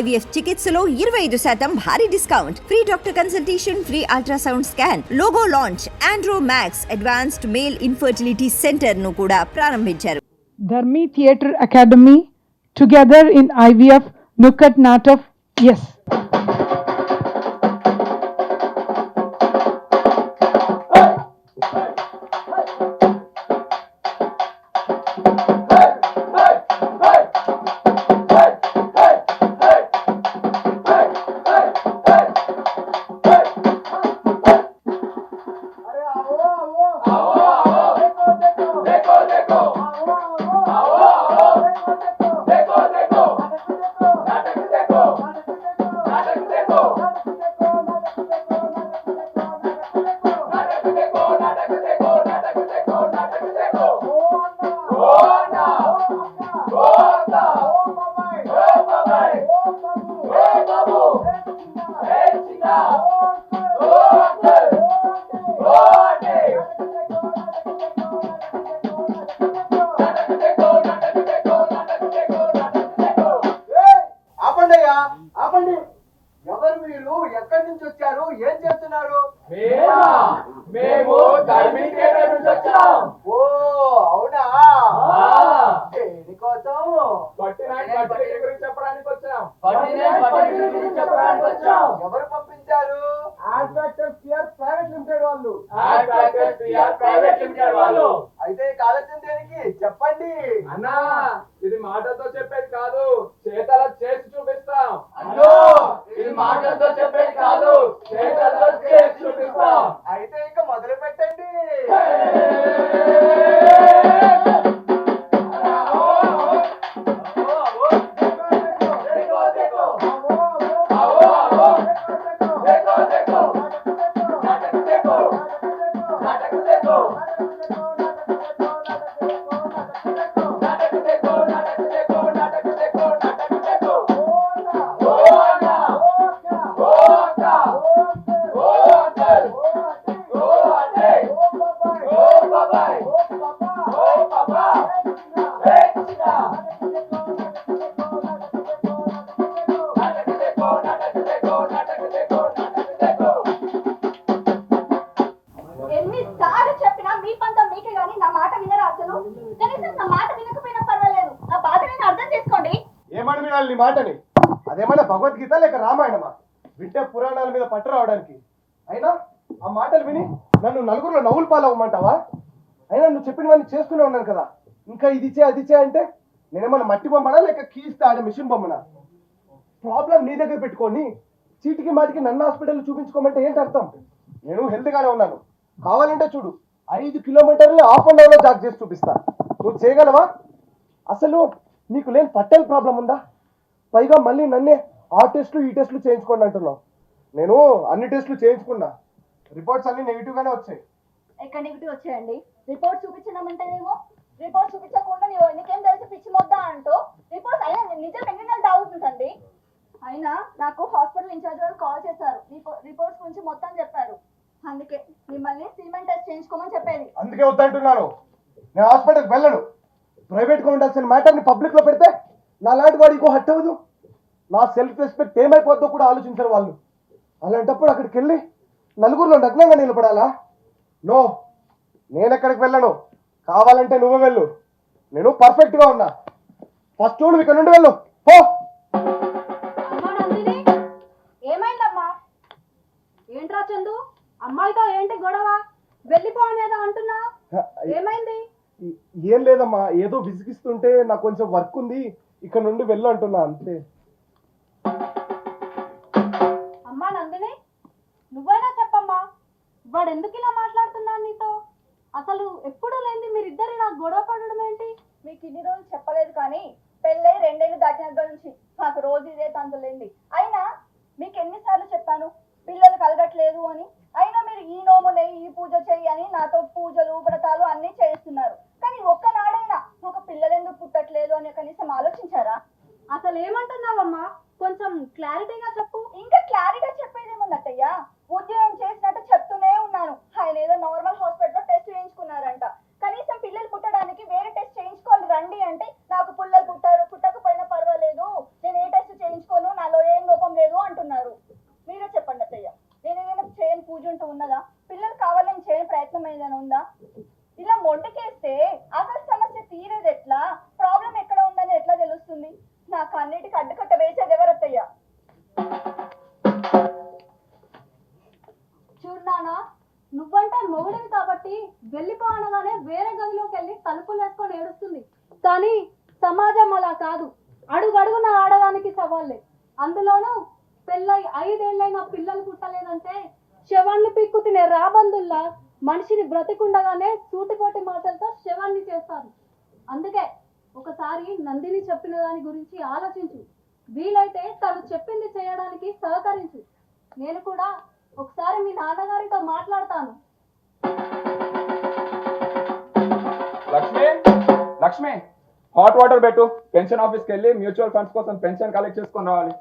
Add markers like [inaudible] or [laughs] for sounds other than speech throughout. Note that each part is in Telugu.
ఐవీఎఫ్ చికిత్సలో ఇరవై ఐదు శాతం భారీ discount. Free doctor consultation free ultrasound scan logo launch Andro Max advanced male infertility సెంటర్ను కూడా ప్రారంభించారు. ధర్మి theatre academy together in IVF Nukat not of S. ఓ అవునా? దేనికోసం? పట్టిన గురించి చెప్పడానికి వచ్చాం. పట్టిన గురించి చెప్పడానికి వచ్చాం. ఎవరు go మాటని. అదేమైనా భగవద్గీత లేక రామాయణమా? వింటే పురాణాల మీద పట్టు రావడానికి. అయినా ఆ మాటలు విని నన్ను నలుగురిలో నవ్వులు పాలవ్వమంటావా? అయినా నువ్వు చెప్పినవన్నీ చేస్తూనే ఉన్నాను కదా. ఇంకా ఇది చే అది చే అంటే నేనేమన్నా మట్టి బొమ్మనా లేక కీస్తా ఆడే మిషన్ బొమ్మనా? ప్రాబ్లం నీ దగ్గర పెట్టుకొని చీటికి మాటికి నన్ను హాస్పిటల్ చూపించుకోమంటే ఏంటి అర్థం? నేను హెల్త్గానే ఉన్నాను. కావాలంటే చూడు ఐదు కిలోమీటర్లు హాఫ్ అన్ అవర్లో జాగ్ చేసి చూపిస్తా. నువ్వు చేయగలవా? అసలు నీకు లేని పట్టెల్ ప్రాబ్లం ఉందా? పైగా మళ్ళీ నన్నే ఆ టెస్ట్లు ఈ టెస్ట్లు చేయించుకోండి అంటున్నావు. నేను అన్ని టెస్ట్లు చేయించుకున్నా. రిపోర్ట్స్ అన్ని నెగిటివ్ గానే వచ్చాయి. ఎక్కడ నెగిటివ్ వచ్చాయండి? రిపోర్ట్ చూపించడమంటేనేమో రిపోర్ట్ చూపించకుండా నీకేం తెలిసి పిచ్చి మొద్దా అంటూ రిపోర్ట్స్ అయినా నిజం ఎన్ని నెలలు అవుతుందండి అయినా నాకు హాస్పిటల్ ఇన్ఛార్జ్ వాళ్ళు కాల్ చేశారు. రిపోర్ట్స్ గురించి మొత్తం చెప్పారు. అందుకే మిమ్మల్ని సిమెంట్ టెస్ట్ చేయించుకోమని చెప్పేది. అందుకే వద్దంటున్నాను. నేను హాస్పిటల్కి వెళ్ళను. ప్రైవేట్గా ఉండాల్సిన మ్యాటర్ని పబ్లిక్లో పెడితే నా లాంటి వాడు ఇంకో హట్ అవ్వదు. నా సెల్ఫ్ రెస్పెక్ట్ ఏమైపోద్దో కూడా ఆలోచించరు వాళ్ళు. అలాంటప్పుడు అక్కడికి వెళ్ళి నలుగురిలో నగ్నంగా నిలబడాలా? నో నేను ఎక్కడికి వెళ్ళను. కావాలంటే నువ్వే వెళ్ళు. నేను పర్ఫెక్ట్గా ఉన్నా. ఫస్ట్ నువ్వు ఇక్కడ నుండి వెళ్ళు. పో. నందిని ఏమైందమ్మా? ఏంట్రా చందు? అమ్మాయితో ఏంటి గొడవ? వెళ్ళిపో అనేదో అంటున్నా ఏమైంది? ఏం లేదమ్మా ఏదో విసిగిస్తుంటే నాకు కొంచెం వర్క్ ఉంది ఇక్కడ నుండి వెళ్ళు అంటున్నా అంతే. అమ్మా నందిని నువ్వైనా చెప్పమ్మా వాడు ఎందుకు ఇలా మాట్లాడుతున్నాడు నీతో? అసలు ఎప్పుడు లేని మీరిద్దరు ఇలా గొడవ పడడం ఏంటి? మీకు ఇన్ని రోజులు చెప్పలేదు కానీ పెళ్ళై రెండేళ్ళు దాటిన దగ్గర నుంచి మాకు రోజు ఇదే తంతులేండి అయినా మీకు ఎన్నిసార్లు చెప్పాను పిల్లలు కలగట్లేదు అని అయినా మీరు ఈ నోమునే ఈ పూజ చెయ్యి అని నాతో పూజలు వ్రతాలు అన్ని చేస్తున్నారు కానీ ఒక్కనాడైనా ఒక పిల్లలు ఎందుకు పుట్టట్లేదు అని కనీసం ఆలోచించారా అసలు ఏమంటున్నావమ్మా కొంచెం క్లారిటీగా చెప్పు ఇంకా క్లారిటీగా చెప్పేది ఏముందట్టయ్యా ఉద్యోగం చేసినట్టు చెప్తూనే ఉన్నాను ఆయన ఏదో నార్మల్ హాస్పిటల్లో టెస్ట్ చేయించుకున్నారంట కనీసం పిల్లలు పుట్టడానికి వేరే టెస్ట్ చేయించుకోవాలి రండి అంటే నాకు పిల్లలు పుట్టారు పుట్టకపోయినా పర్వాలేదు నేను ఏ టెస్ట్ చేయించుకోను నా ఏదైనా ఉందా ఇలా మొండికేస్తే అసలు సమస్య తీరేది ఎట్లా ప్రాబ్లం ఎక్కడ ఉందని ఎట్లా తెలుస్తుంది నాకు అన్నిటికీ అడ్డుకట్ట వేసేది ఎవరత్తయ్యా చూడానా నువ్వంటే మొగుడివి కాబట్టి వెళ్ళిపో అనగానే వేరే గదిలోకి వెళ్ళి తలుపులు వేసుకొని ఏడుస్తుంది కానీ సమాజం అలా కాదు అడుగడుగున ఆడడానికి సవాళ్ళే అందులోనూ పెళ్ళై ఐదేళ్ళైన పిల్లలు పుట్టలేదంటే తినే రాబందుల్లా మనిషిని బ్రతికుండగానే సూటిపోటి మాటలతో శవాన్ని చేస్తారు. అందుకే ఒకసారి నందిని చెప్పిన దాని గురించి ఆలోచించు. వీలైతే తను చెప్పింది చేయడానికి సహకరించు. నేను కూడా ఒకసారి మీ నాన్నగారితో మాట్లాడతాను. లక్ష్మి లక్ష్మి హాట్ వాటర్ పెట్టు. పెన్షన్ ఆఫీస్కి వెళ్ళి మ్యూచువల్ ఫండ్స్ కోసం పెన్షన్ కలెక్ట్ చేసుకొని రావాలి.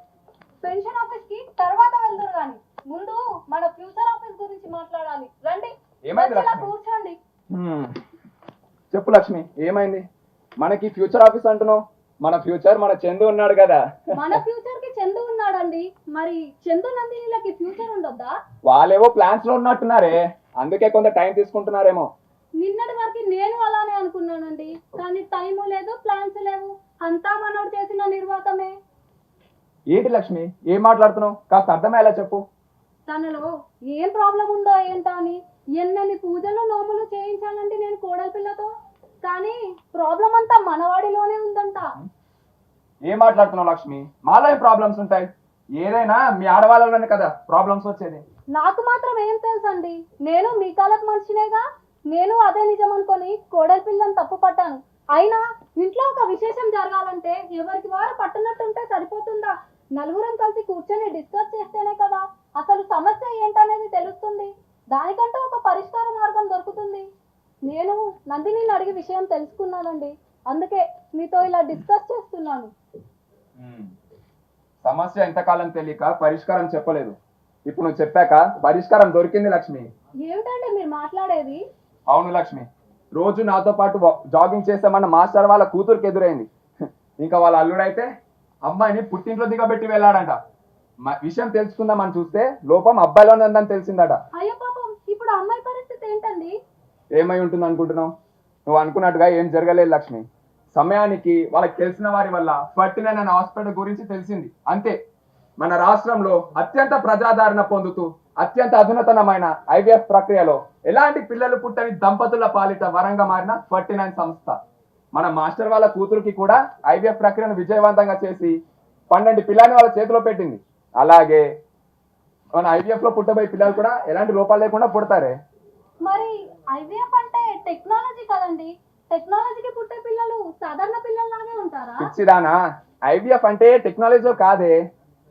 పెన్షన్ ఆఫీస్కి తర్వాత వెళ్దురు గాని. ముందు మన ఫ్యూచర్ ఆఫీస్ గురించి మాట్లాడాలి. రండి. ఏమైంది లక్ష్మి? కూర్చోండి. హ్మ్. చెప్పు లక్ష్మి ఏమైంది? మనకి ఫ్యూచర్ ఆఫీస్ అంటున్నావు. మన ఫ్యూచర్ మన చందు ఉన్నాడు కదా. మన ఫ్యూచర్కి చందు ఉన్నాడండి. మరి చందు నందినిలకి ఫ్యూచర్ ఉండొద్దా? వాళ్ళేవో ప్లాన్స్లో ఉన్నట్టున్నారే. అందుకే కొంత టైం తీసుకుంటున్నారేమో. నిన్నటి వరకు నేను అలానే అనుకున్నానండి. కానీ టైము లేదు ప్లాన్స్ లేవు. అంతా మనోడు చేసిన నిర్వాతమే. ఏంటి లక్ష్మి? ఏం మాట్లాడుతున్నావు? కాస్త అర్థమయ్యేలా చెప్పు. తనలో ఏం ప్రాబ్లం ఉందో ఏంటో అని ఎన్నెన్ని పూజలు నోములు చేయించానండి నేను కోడల పిల్లతో? కానీ ప్రాబ్లం అంతా మనవాడిలోనే ఉందంట. ఏం మాట్లాడుతున్నావు లక్ష్మి? మాలో ఏం ప్రాబ్లమ్స్ ఉంటాయి? ఏదైనా మీ ఆడవాళ్ళలోనే కదా ప్రాబ్లమ్స్ వచ్చేది. నాకు మాత్రం ఏం తెలుసండి? నేను మీ కాలకు మనిషినేగా? నేను అదే నిజం అనుకొని కోడల పిల్లని తప్పు పట్టాను. అయినా ఇంట్లో ఒక విశేషం జరగాలంటే ఎవరికి వారు పట్టునట్టుంటే సరిపోతుందా? నలుగురం కలిసి కూర్చొని డిస్కస్ చేస్తేనే కదా అసలు సమస్య ఏంటనేది తెలుస్తుంది. దానికంటే ఒక పరిష్కార మార్గం దొరుకుతుంది. నేను నందిని అడిగి విషయం తెలుసుకున్నానండి. అందుకే మీతో ఇలా డిస్కస్ చేస్తున్నాను. సమస్య ఎంతకాలం తెలియక పరిష్కారం చెప్పలేదు. ఇప్పుడు నువ్వు చెప్పాక పరిష్కారం దొరికింది లక్ష్మి. ఏమిటండి మీరు మాట్లాడేది? అవును లక్ష్మి. రోజు నాతో పాటు జాగింగ్ చేస్తామన్న మాస్టర్ వాళ్ళ కూతురుకి ఎదురైంది. [laughs] ఇంకా వాళ్ళ అల్లుడైతే అమ్మాయిని పుట్టింట్లో దిగబెట్టి వెళ్ళాడంట. విషయం తెలుసుకుందామని చూస్తే లోపం అబ్బాయిలోనే ఉందని తెలిసిందట. అయ్యో పాపం ఇప్పుడు అమ్మాయి పరిస్థితి ఏంటండి? ఏమై ఉంటుంది అనుకుంటున్నావు? నువ్వు అనుకున్నట్టుగా ఏం జరగలేదు లక్ష్మి. సమయానికి వాళ్ళకి తెలిసిన వారి వల్ల ఫర్టినైన్ అనే హాస్పిటల్ గురించి తెలిసింది. అంతే. మన రాష్ట్రంలో అత్యంత ప్రజాదరణ పొందుతూ అత్యంత అధునతనమైన ఐవీఎఫ్ ప్రక్రియలో ఎలాంటి పిల్లలు పుట్టని దంపతుల పాలిట వరంగా మారిన ఫర్టినైన్ సంస్థ. మన మాస్టర్ వాళ్ళ కూతురుకి కూడా ఐవీఎఫ్ ప్రక్రియను విజయవంతంగా చేసి పన్నెండు పిల్లని వాళ్ళ చేతిలో పెట్టింది. అలాగే మన ఐవీఎఫ్లో పుట్టబోయే పిల్లలు కూడా ఎలాంటి లోపాలు లేకుండా పుడతారే? మరి ఐవీఎఫ్ అంటే టెక్నాలజీ కదండి. టెక్నాలజీకి పుట్టే పిల్లలు సాధారణ పిల్లల్లాగే ఉంటారా? పిచ్చిదానా? ఐవీఎఫ్ అంటే టెక్నాలజీ కాదే.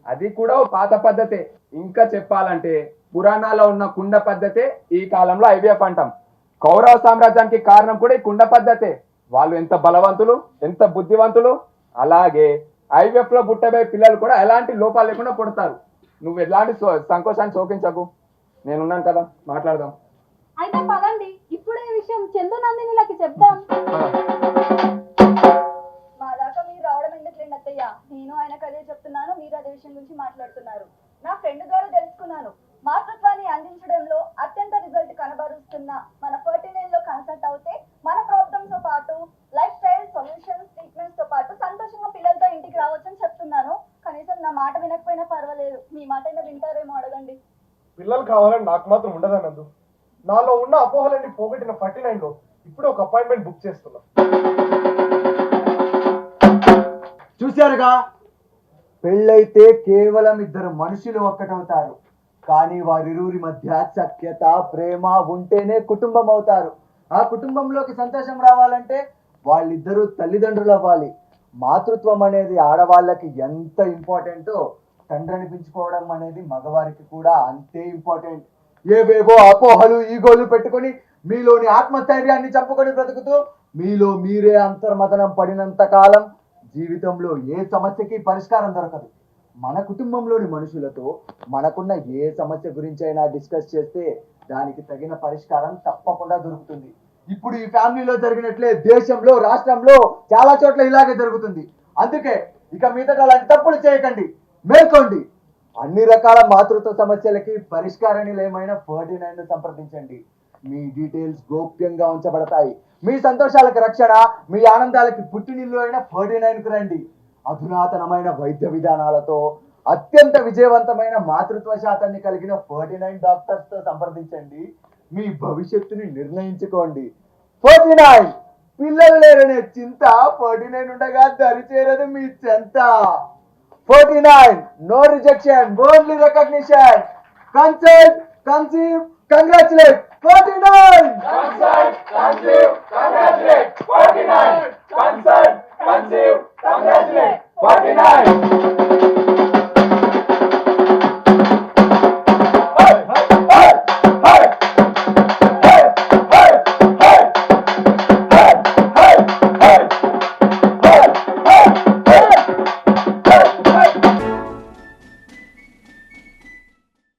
అది కూడా పాత పద్ధతే. ఇంకా చెప్పాలంటే పురాణాల్లో ఉన్న కుండ పద్ధతే ఈ కాలంలో ఐవీఎఫ్ అంటాం. కౌరవ సామ్రాజ్యానికి కారణం కూడా ఈ కుండ పద్ధతే. వాళ్ళు ఎంత బలవంతులు ఎంత బుద్ధివంతులు? అలాగే ఐవీఎఫ్లో పుట్టబోయే పిల్లలు కూడా ఎలాంటి లోపాలు లేకుండా పుడతారు. నువ్వు ఎలాంటి సంకోచాన్ని శోకించకు. నేనున్నాను కదా మాట్లాడదాం. అయితే పదండి ఇప్పుడే విషయం మాట వినకపోయినా పర్వాలేదు. మీ మాట అయినా వింటారేమో అడగండి. పిల్లలు కావాలని నాకు మాత్రం ఉండదనందు నాలో ఉన్న అపోహలన్నీ పోగొట్టిన ఫార్టీ నైన్లో ఇప్పుడు ఒక అపాయింట్మెంట్ బుక్ చేస్తున్నా. చూశారుగా? పెళ్ళైతే కేవలం ఇద్దరు మనుషులు ఒక్కటవుతారు. కానీ వారిరువురి మధ్య సఖ్యత ప్రేమ ఉంటేనే కుటుంబం అవుతారు ఆ కుటుంబంలోకి సంతోషం రావాలంటే వాళ్ళిద్దరూ తల్లిదండ్రులు అవ్వాలి మాతృత్వం అనేది ఆడవాళ్ళకి ఎంత ఇంపార్టెంటో తండ్రిని పెంచుకోవడం అనేది మగవారికి కూడా అంతే ఇంపార్టెంట్. ఏవేవో అపోహలు ఈగోలు పెట్టుకొని మీలోని ఆత్మస్థైర్యాన్ని చంపుకొని బ్రతుకుతూ మీలో మీరే అంతర్మతనం పడినంత కాలం జీవితంలో ఏ సమస్యకి పరిష్కారం దొరకదు. మన కుటుంబంలోని మనుషులతో మనకున్న ఏ సమస్య గురించి అయినా డిస్కస్ చేస్తే దానికి తగిన పరిష్కారం తప్పకుండా దొరుకుతుంది. ఇప్పుడు ఈ ఫ్యామిలీలో జరిగినట్లే దేశంలో రాష్ట్రంలో చాలా చోట్ల ఇలాగే జరుగుతుంది. అందుకే ఇక మీదట అలాంటి తప్పులు చేయకండి. మేల్కోండి. అన్ని రకాల మాతృత్వ సమస్యలకి పరిష్కార నిలయమైన ఫర్టీ నైన్ సంప్రదించండి. మీ డీటెయిల్స్ గోప్యంగా ఉంచబడతాయి. మీ సంతోషాలకు రక్షణ మీ ఆనందాలకి పుట్టినిల్లు అయిన ఫార్టీ నైన్కు రండి. అధునాతనమైన వైద్య విధానాలతో అత్యంత విజయవంతమైన మాతృత్వ శాతాన్ని కలిగిన ఫార్టీ నైన్ డాక్టర్స్తో సంప్రదించండి. మీ భవిష్యత్తుని నిర్ణయించుకోండి. ఫార్టీ నైన్ పిల్లలు లేరనే చింత ఫార్టీ నైన్ ఉండగా దరిచేరదు మీ చెంత. Forty nine no rejection only recognition. Consult conceive congratulate. Forty nine consult conceive congratulate. conceive, nine 49. Conceive congratulate. congratulate, 49.